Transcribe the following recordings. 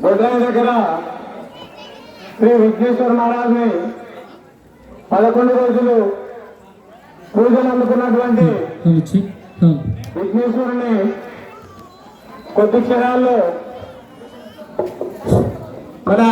బొడ్రాయి దగ్గర శ్రీ విఘ్నేశ్వర మహారాజ్ని పదకొండు రోజులు పూజలు అందుకున్నటువంటి విఘ్నేశ్వరుని కొద్ది క్షణాల్లో మన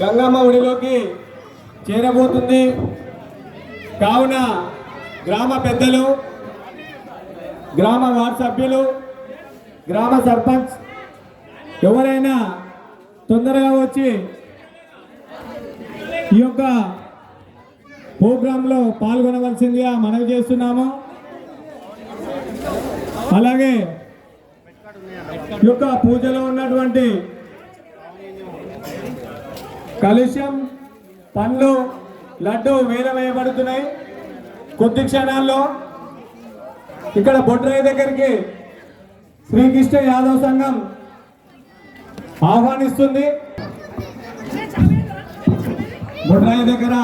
గంగమ్మ ఒడిలోకి చేరబోతుంది. కావున గ్రామ పెద్దలు గ్రామ వార్డు సభ్యులు గ్రామ సర్పంచ్ ఎవరైనా తొందరగా వచ్చి ఈ యొక్క ప్రోగ్రాంలో పాల్గొనవలసిందిగా మనవి చేస్తున్నాము. అలాగే ఈ యొక్క పూజలో ఉన్నటువంటి కలుష్యం పండ్లు లడ్డు వేల వేయబడుతున్నాయి కొద్ది క్షణాల్లో ఇక్కడ బొడ్రాయి దగ్గరికి శ్రీకృష్ణ యాదవ్ సంఘం ఆహ్వానిస్తుంది. బొడ్రాయి దగ్గర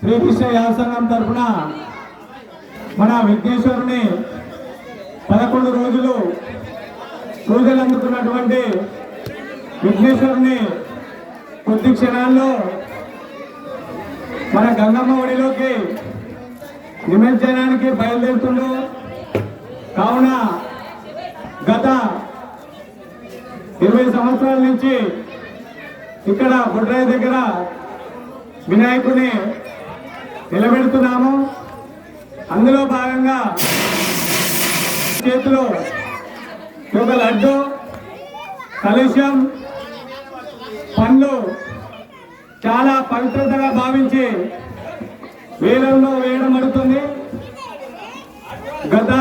శ్రీకృష్ణ యాసంగం తరఫున మన విఘ్నేశ్వరుని పదకొండు రోజులు పూజలు అందుకున్నటువంటి విఘ్నేశ్వరుని కొద్ది క్షణాల్లో మన గంగమ్మ ఒడిలోకి నిమజ్జనానికి బయలుదేరుతుండు. కావున గత ఇరవై సంవత్సరాల నుంచి ఇక్కడ బుడ్రాయి దగ్గర వినాయకుని నిలబెడుతున్నాము. అందులో భాగంగా చేతిలో ఒక లడ్డు కలుష్యం పండ్లు చాలా పవిత్రతగా భావించి వేలంలో వేయడం జరుగుతుంది. గత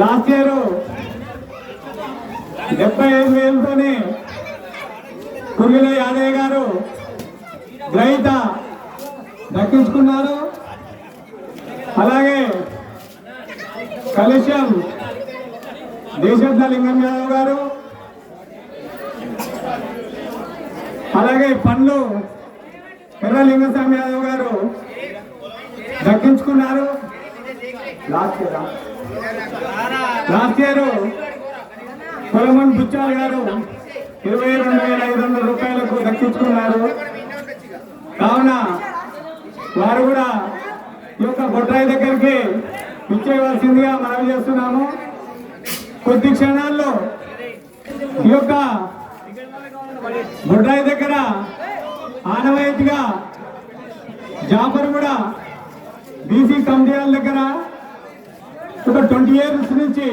లాస్ట్ ఇయర్ డెబ్బై ఐదు వేలతోనే కురిగిల యాదయ్య గారు గ్రహీత దక్కించుకున్నారు. అలాగే కలుష్యం దేశద్ద లింగం యాదవ్ గారు. అలాగే పండ్లు ఎర్ర లింగస్వామి యాదవ్ గారు దక్కించుకున్నారు. Last year? Last year Kolaman Buchal garu ఇరవై రెండు వేల ఐదు వందల రూపాయలకు దక్కించుకున్నారు. కావున వారు కూడా ఈ యొక్క బొడ్రాయి దగ్గరికి ఇచ్చేయవలసిందిగా మనవి చేస్తున్నాము. కొద్ది క్షణాల్లో ఈ యొక్క బొడ్రాయి దగ్గర ఆనవాయితీగా జాఫర్ కూడా బీసీ కమిటీల దగ్గర ఒక ట్వంటీ ఇయర్స్ నుంచి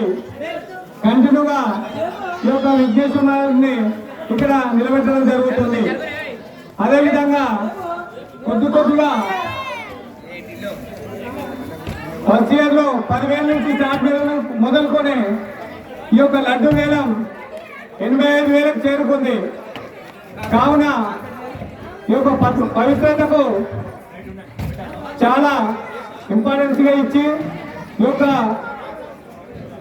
కంటిన్యూగా ఈ యొక్క విఘ్నేశ్వరాన్ని ఇక్కడ నిలబెట్టడం జరుగుతుంది. అదేవిధంగా కొద్ది కొద్దిగా ఫస్ట్ ఇయర్లో పదివేల నుంచి స్టార్ట్ వేలం మొదలుకొని ఈ యొక్క లడ్డు వేలం ఎనభై ఐదు వేలకు చేరుకుంది. కావున ఈ యొక్క పవిత్రతకు చాలా ఇంపార్టెన్స్గా ఇచ్చి ఈ యొక్క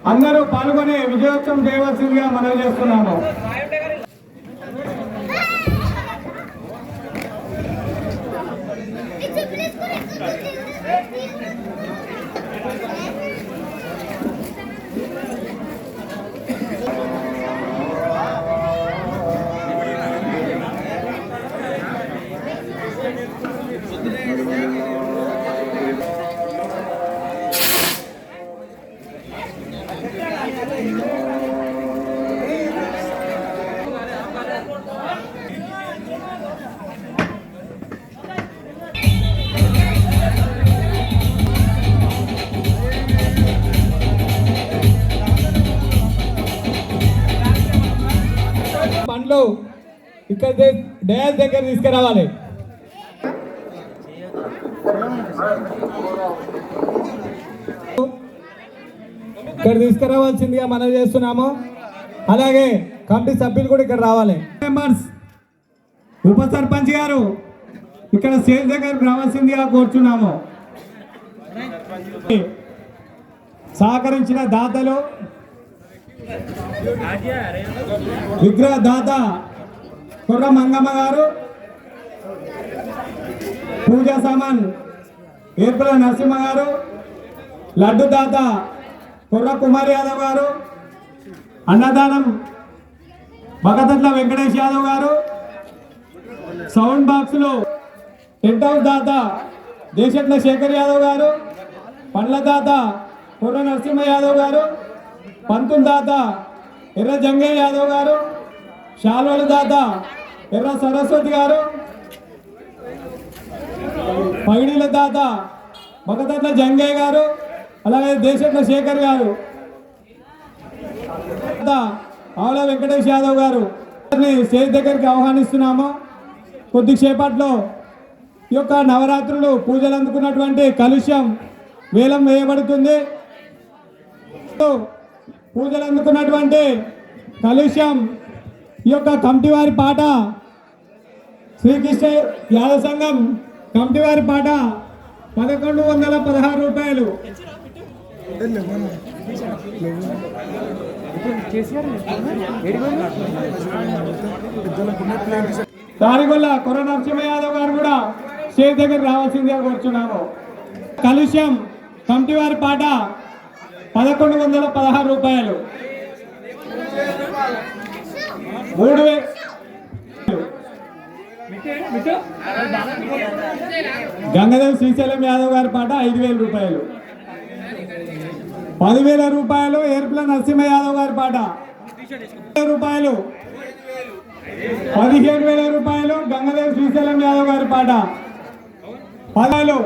అందరూ పాల్గొని విజయోత్సవం చేయవలసిందిగా మనవి చేస్తున్నాము. ఇక్కడ దగ్గర తీసుకురావాలి. ఇక్కడ తీసుకురావాల్సిందిగా మనం చేస్తున్నాము. అలాగే కమిటీ సభ్యులు కూడా ఇక్కడ రావాలి. మెంబర్స్ ఉప సర్పంచ్ గారు ఇక్కడ స్టేజ్ దగ్గరకు రావాల్సిందిగా కోరుచున్నాము. సహకరించిన దాతలు విగ్రహ దాత కుర్ర మంగమ్మ గారు. పూజా సామాన్ ఏర్పల నరసింహ గారు. లడ్డు దాత కుర్ర కుమార్ యాదవ్ గారు. అన్నదానం భగతట్ల వెంకటేష్ యాదవ్ గారు. సౌండ్ బాక్స్లో టెంట్ హౌస్ దాత దేశట్ల శేఖర్ యాదవ్ గారు. పండ్ల దాత కుర్ర నరసింహ యాదవ్ గారు. పంతుల దాత ఎర్ర జంగయ్య యాదవ్ గారు. షాల్వల దాత ఎర్ర సరస్వతి గారు. పగిడిల తాత మగతట్ల జంగయ్య గారు అలాగే దేశట్ల శేఖర్ గారు. దాత ఆవుల వెంకటేష్ యాదవ్ గారు. స్టేజ్ దగ్గరికి ఆహ్వానిస్తున్నాము. కొద్దిసేపట్లో ఈ యొక్క నవరాత్రులు పూజలు అందుకున్నటువంటి కలుష్యం వేలం వేయబడుతుంది. పూజలు అందుకున్నటువంటి కలుష్యం ఈ యొక్క కమిటీ వారి పాట శ్రీకృష్ణ యాద సంఘం కమిటీ వారి పాట పదకొండు వందల పదహారు రూపాయలు. దానివల్ల కొర నరసింహ యాదవ్ గారు కూడా స్టేజ్ దగ్గర రావాల్సిందిగా కూర్చున్నాము. కలుష్యం కమిటీ వారి పాట పదకొండు వందల పదహారు రూపాయలు. మూడు వే గంగదేవ్ శ్రీశైలం యాదవ్ గారి పాట ఐదు వేల రూపాయలు. పదివేల రూపాయలు ఏర్పుల నరసింహ యాదవ్ గారి పాట. రూపాయలు. పదిహేను వేల రూపాయలు గంగదేవ్ శ్రీశైలం యాదవ్ గారి పాట. పదాలు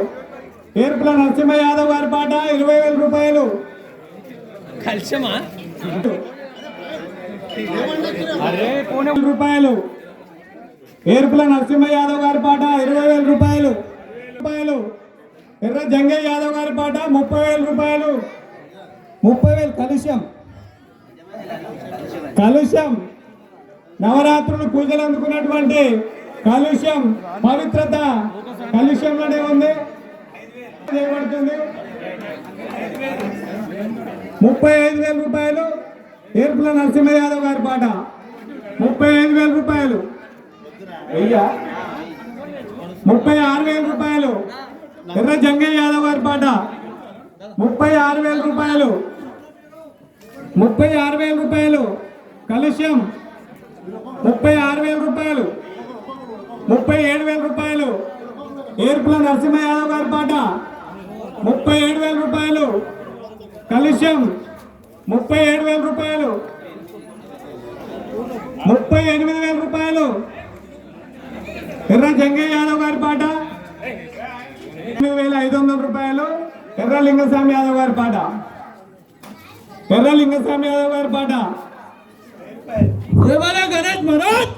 ఏర్పుల నరసింహ యాదవ్ గారి పాట ఇరవై వేల రూపాయలు. రూపాయలు. ఏర్పుల నరసింహ యాదవ్ గారి పాట ఇరవై వేల రూపాయలు. రూపాయలు. ఎర్ర జంగయ్య యాదవ్ గారి పాట ముప్పై వేల రూపాయలు. ముప్పై వేలు కలుష్యం. కలుష్యం. నవరాత్రులు పూజలు అందుకున్నటువంటి కలుష్యం. పవిత్రత కలుష్యంలోనే ఉంది. చేయబడుతుంది ముప్పై ఐదు వేల రూపాయలు ఏర్పుల నరసింహ యాదవ్ గారి పాట. ముప్పై ఐదు వేల రూపాయలు. వెయ్యా ముప్పై ఆరు వేల రూపాయలు. ఎర్ర జంగయ్య యాదవ్ గారి పాట. ముప్పై ఆరు వేల రూపాయలు. ముప్పై ఆరు వేల రూపాయలు. కలుష్యం. ముప్పై ఆరు వేల రూపాయలు. ముప్పై ఏడు వేల రూపాయలు. ఏర్పుల నరసింహ యాదవ్ గారి పాట. ముప్పై ఏడు వేల రూపాయలు. కలుష్యం. ముప్పై ఏడు వేల రూపాయలు. ముప్పై ఎనిమిది ఎర్ర జంగయ్య యాదవ్ గారి పాట? ఎనిమిది వేల ఐదు వందల రూపాయలు ఎర్ర లింగస్వామి యాదవ్ గారి పాట. ఎర్ర లింగస్వామి యాదవ్ గారి పాట. గణేష్ మహారాజ్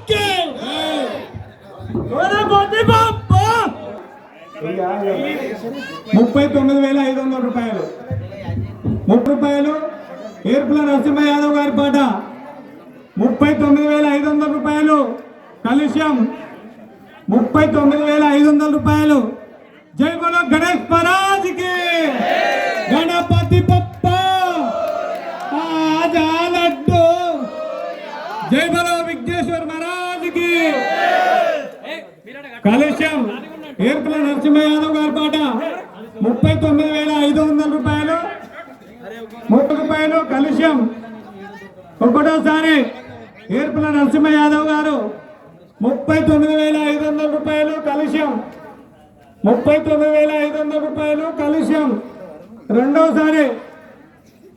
ముప్పై తొమ్మిది వేల ఐదు వందల రూపాయలు. ముప్పై రూపాయలు ఏర్పుల నరసింహ యాదవ్ గారి పాట. ముప్పై తొమ్మిది వేల ఐదు వందల రూపాయలు కలుష్యం. ముప్పై తొమ్మిది వేల ఐదు వందల రూపాయలు. జై బోలో గణేష్ మహారాజ్కి గణపతి పప్ప. లడ్డు జై బోలో విఘ్నేశ్వర్ మహారాజ్కి. కలుష్యం. ఏర్పల నరసింహ యాదవ్ గారి పాట. ముప్పై తొమ్మిది వేల ఐదు వందల రూపాయలు. ముప్పై రూపాయలు కలుష్యం. ఒకటోసారి ఏర్పల నరసింహ యాదవ్ గారు ముప్పై తొమ్మిది వేల ఐదు వందల రూపాయలు కలుష్యం. ముప్పై తొమ్మిది వేల ఐదు వందల రూపాయలు కలుష్యం. రెండోసారి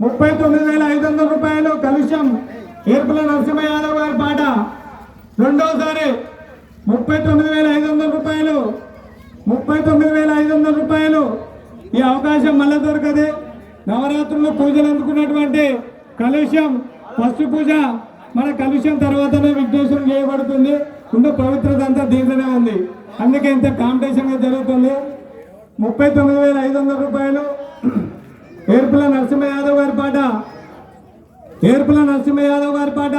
ముప్పై తొమ్మిది వేల ఐదు వందల రూపాయలు కలుష్యం. ఏర్పుల నరసింహ యాదవ్ గారి పాట. రెండోసారి ముప్పై తొమ్మిది వేల ఐదు వందల రూపాయలు. ముప్పై తొమ్మిది వేల ఐదు వందల రూపాయలు. ఈ అవకాశం మళ్ళీ దొరకదు. నవరాత్రుల్లో పూజలు అందుకున్నటువంటి కలుష్యం. ఫస్ట్ పూజ మన కలుష్యం తర్వాతనే విఘ్నేశ్వరం చేయబడుతుంది. ఉన్న పవిత్రత అంతా దీంట్లోనే ఉంది. అందుకే ఇంత కాంపిటీషన్ జరుగుతుంది. ముప్పై తొమ్మిది వేల ఐదు వందల రూపాయలు. ఏర్పుల నరసింహ యాదవ్ గారి పాట. ఏర్పుల నరసింహ యాదవ్ గారి పాట.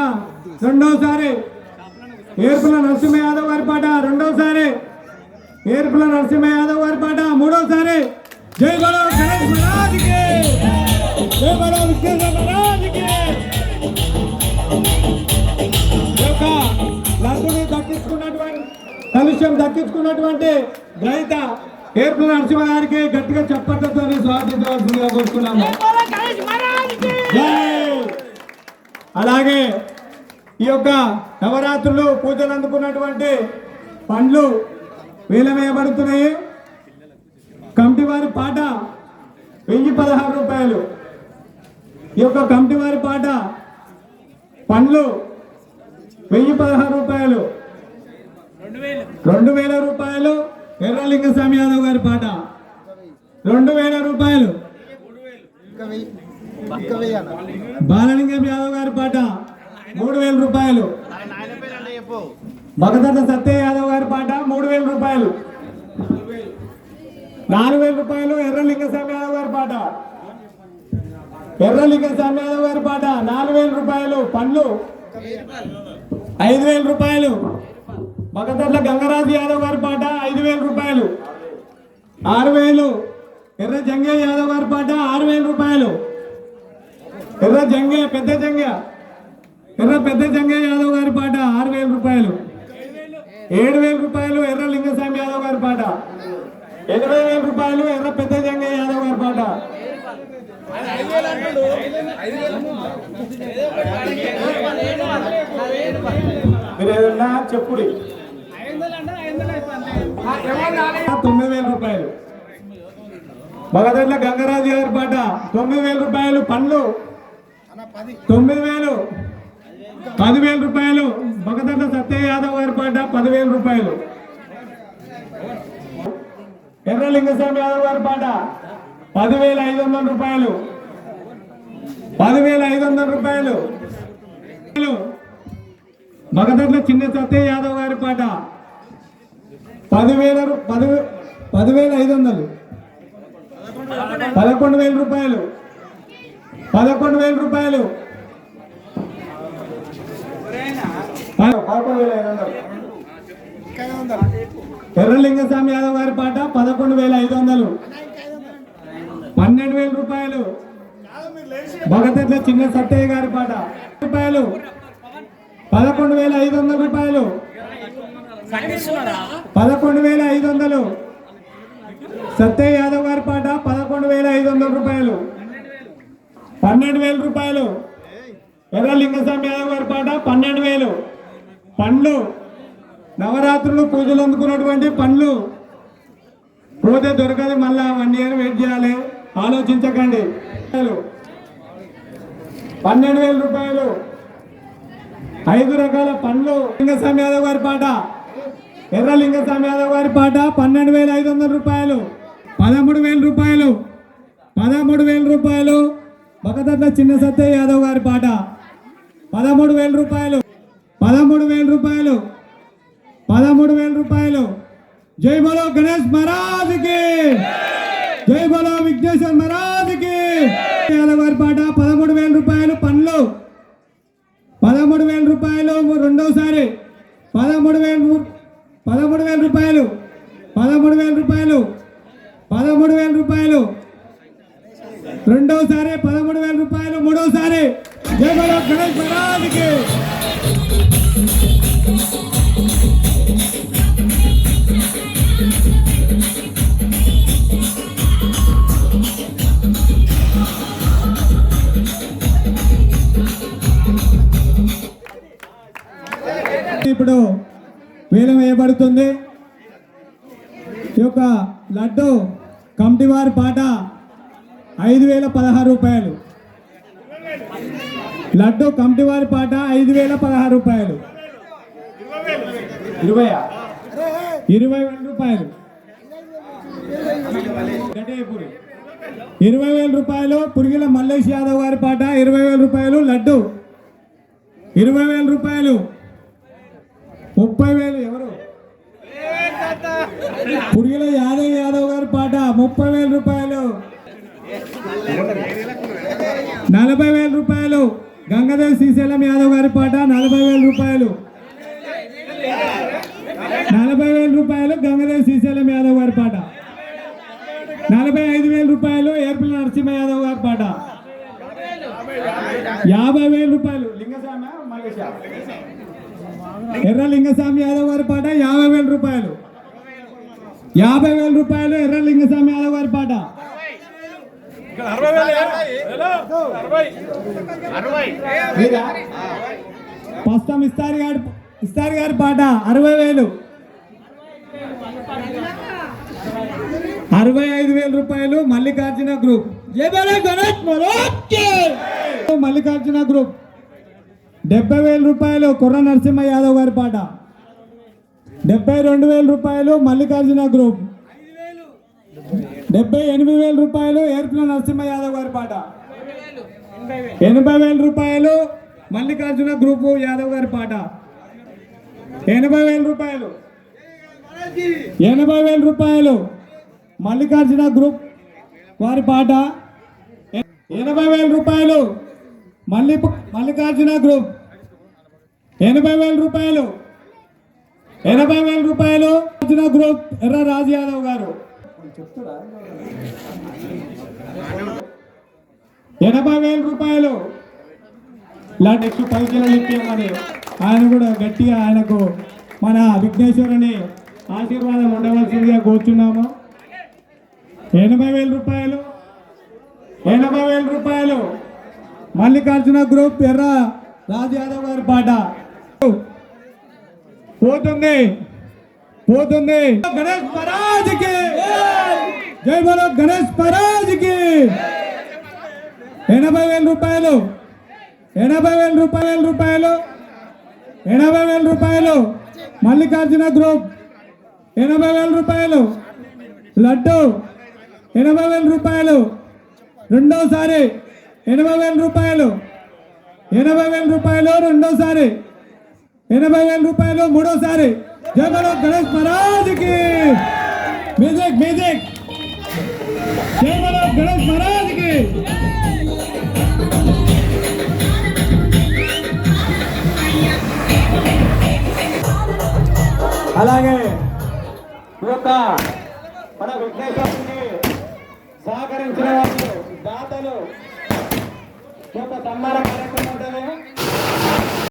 రెండోసారి. ఏర్పుల నరసింహ యాదవ్ గారి పాట. రెండోసారి. ఏర్పుల నరసింహ యాదవ్ గారి పాట. మూడోసారి. జై బలో గణేష్ మహారాజ్కి జై బలో మహారాజ్కి కలుష్యం దక్కించుకున్నటువంటి రైత ఏర్పుల నరసింహ గారికి గట్టిగా చప్పట్లతో స్వాగతించవలసిందిగా కోరుతున్నాము అలాగే ఈ యొక్క నవరాత్రులు పూజలు అందుకున్నటువంటి పండ్లు వేలవేయబడుతున్నాయి కమిటీ వారి పాట వెయ్యి పదహారు రూపాయలు. ఈ యొక్క కమిటీ వారి పాట పండ్లు వెయ్యి పదహారు రూపాయలు. రెండు వేల. రూపాయలు ఎర్రలింగస్వామి యాదవ్ గారి పాట. రెండు వేల రూపాయలు. బాలలింగం యాదవ్ గారి పాట. మూడు వేల రూపాయలు. భగదత్త సత్య యాదవ్ గారి పాట. మూడు వేల రూపాయలు. నాలుగు వేల రూపాయలు ఎర్రలింగస్వామి యాదవ్ గారి పాట. ఎర్రలింగస్వామి యాదవ్ గారి పాట. నాలుగు వేల రూపాయలు. పండ్లు ఐదు వేల రూపాయలు. భగదత్ల గంగరాజు యాదవ్ గారి పాట ఐదు వేల రూపాయలు. ఆరు వేలు. ఎర్ర జంగయ్య యాదవ్ గారి పాట ఆరు వేల రూపాయలు. ఎర్ర జంగే పెద్ద జంగే. ఎర్ర పెద్ద జంగే యాదవ్ గారి పాట ఆరు వేల రూపాయలు. ఏడు వేల రూపాయలు ఎర్ర లింగస్వామి యాదవ్ గారి పాట. ఎనభై వేల రూపాయలు ఎర్ర పెద్ద జంగే యాదవ్ గారి పాట. మీరు ఏదన్నా చెప్పుడి. తొమ్మిది వేల రూపాయలు. భగదర్ల గంగరాజు గారి పాట తొమ్మిది వేల రూపాయలు పండ్లు. తొమ్మిది వేలు. పదివేల రూపాయలు. భగదర్ల సత్య యాదవ్ గారి పాట పదివేల రూపాయలు. ఎర్ర లింగస్వామి యాదవ్ గారి పాట పదివేల ఐదు వందల రూపాయలు. పదివేల ఐదు వందల రూపాయలు. భగదర్ల చిన్న సత్య యాదవ్ గారి పాట పదివేల పది పదివేల ఐదు వందలు పదకొండు వేల రూపాయలు. పదకొండు వేల రూపాయలు. పదకొండు వేల ఐదు వందలు ఎర్రలింగస్వామి యాదవ్ గారి పాట పదకొండు వేల ఐదు వందలు పన్నెండు వేల రూపాయలు. భగతెట్ల చిన్న సత్తయ్య గారి పాట రూపాయలు పదకొండు వేల ఐదు వందల రూపాయలు. పదకొండు వేల ఐదు వందలు. సత్య యాదవ్ గారి పాట పదకొండు వేల ఐదు వందల రూపాయలు. పన్నెండు వేల రూపాయలు. ఎర్ర లింగస్వామి యాదవ్ గారి పాట పన్నెండు వేలు. పండ్లు. నవరాత్రులు పూజలు అందుకున్నటువంటి పండ్లు. పోతే దొరకదు మళ్ళా వన్ ఇయర్ వెయిట్ చేయాలి. ఆలోచించకండి. పన్నెండు వేల రూపాయలు. ఐదు రకాల పండ్లు. లింగస్వామి యాదవ్ గారి పాట ఎర్ర లింగస్వామి యాదవ్ గారి పాట పన్నెండు వేల ఐదు వందల రూపాయలు పదమూడు వేల రూపాయలు పదమూడు వేల రూపాయలు. భగదత్త చిన్న సత్య యాదవ్ గారి పాట పదమూడు వేల రూపాయలు పదమూడు వేల రూపాయలు పదమూడు వేల రూపాయలు. జై బలో గణేష్ మహారాజ్కి! జై బలో విఘ్నేశ్వర్ మహారాజ్కి! యాదవ్ గారి పాట పదమూడు వేల రూపాయలు పండ్లు. పదమూడు వేల రూపాయలు రెండోసారి పదమూడు వేల పదమూడు వేల రూపాయలు. పదమూడు వేల రూపాయలు. పదమూడు వేల రూపాయలు. రెండోసారి పదమూడు వేల రూపాయలు. మూడోసారి జై గణేష్ మహారాజ్కి ఇప్పుడు వేలం వేయబడుతుంది ఈ యొక్క లడ్డు కమిటీ వారి పాట ఐదు వేల పదహారు రూపాయలు. లడ్డు కమిటీ వారి పాట ఐదు వేల పదహారు రూపాయలు. ఇరవై ఇరవై వేల రూపాయలు. ఇరవై వేల రూపాయలు పురిగిల మల్లేష్ యాదవ్ గారి పాట ఇరవై వేల రూపాయలు లడ్డు. ఇరవై వేల రూపాయలు ముప్పై వేలు ఎవరు? పురిగిల యాదవ్ యాదవ్ గారి పాట ముప్పై వేల రూపాయలు. నలభై వేల రూపాయలు. గంగాధర్ శ్రీశైలం యాదవ్ గారి పాట నలభై వేల రూపాయలు. నలభై వేల రూపాయలు గంగాధర్ శ్రీశైలం యాదవ్ గారి పాట. నలభై ఐదు వేల రూపాయలు ఏర్పల్లి నరసింహ యాదవ్ గారి పాట. యాభై వేల రూపాయలు. లింగస్వామి మల్లేశ. ఎర్రలింగస్వామి యాదవ్ గారి పాట యాభై వేల రూపాయలు. యాభై వేల రూపాయలు ఎర్రలింగస్వామి యాదవ్ గారి పాట. ప్రస్తుతం ఇస్తారు గారు ఇస్తారు గారి పాట అరవై వేలు. అరవై ఐదు వేల రూపాయలు మల్లికార్జున గ్రూప్. మల్లికార్జున గ్రూప్. డెబ్బై వేల రూపాయలు కుర్ర నరసింహ యాదవ్ గారి పాట. డెబ్బై రెండు వేల రూపాయలు మల్లికార్జున గ్రూప్ డెబ్బై ఎనిమిది వేల రూపాయలు ఏర్పుల నరసింహ యాదవ్ గారి పాట. ఎనభై వేల రూపాయలు మల్లికార్జున గ్రూప్ యాదవ్ గారి పాట. ఎనభై వేల రూపాయలు. ఎనభై వేల రూపాయలు మల్లికార్జున గ్రూప్ వారి పాట. ఎనభై వేల రూపాయలు మల్లి మల్లికార్జున గ్రూప్ ఎనభై వేల రూపాయలు. ఎనభై వేల రూపాయలు అర్జున గ్రూప్ ఎర్ర రాజు యాదవ్ గారు. ఎనభై వేల రూపాయలు. ఇలాంటి నెక్స్ట్ పది కిలోలు ఆయన కూడా గట్టిగా ఆయనకు మన విఘ్నేశ్వరుని ఆశీర్వాదం ఉండవలసిందిగా కూర్చున్నాము. ఎనభై వేల రూపాయలు. ఎనభై వేల రూపాయలు. మల్లికార్జున గ్రూప్ ఎర్ర రాజు యాదవ్ గారి పాట. పోతుంది. పోతుంది. గణేష్ మహారాజ్కి జై బలో గణేష్ మహారాజ్కి ఎనభై వేల రూపాయలు. ఎనభై వేల రూపాయల రూపాయలు. ఎనభై వేల రూపాయలు. మల్లికార్జున గ్రూప్. ఎనభై వేల రూపాయలు. లడ్డు. ఎనభై వేల రూపాయలు. రెండోసారి. ఎనభై వేల రూపాయలు. ఎనభై వేల రూపాయలు రెండోసారి. ఎనభై వేల రూపాయలు మూడోసారి జగలో బలో గణేష్ మహారాజ్కి మ్యూజిక్ మ్యూజిక్. జై బలో గణేష్ మహారాజ్కి అలాగే యొక్క మన విఘ్నేశ్వరునికి సహకరించిన వాళ్ళు దాతలు ఈ యొక్క సన్మాన కార్యక్రమం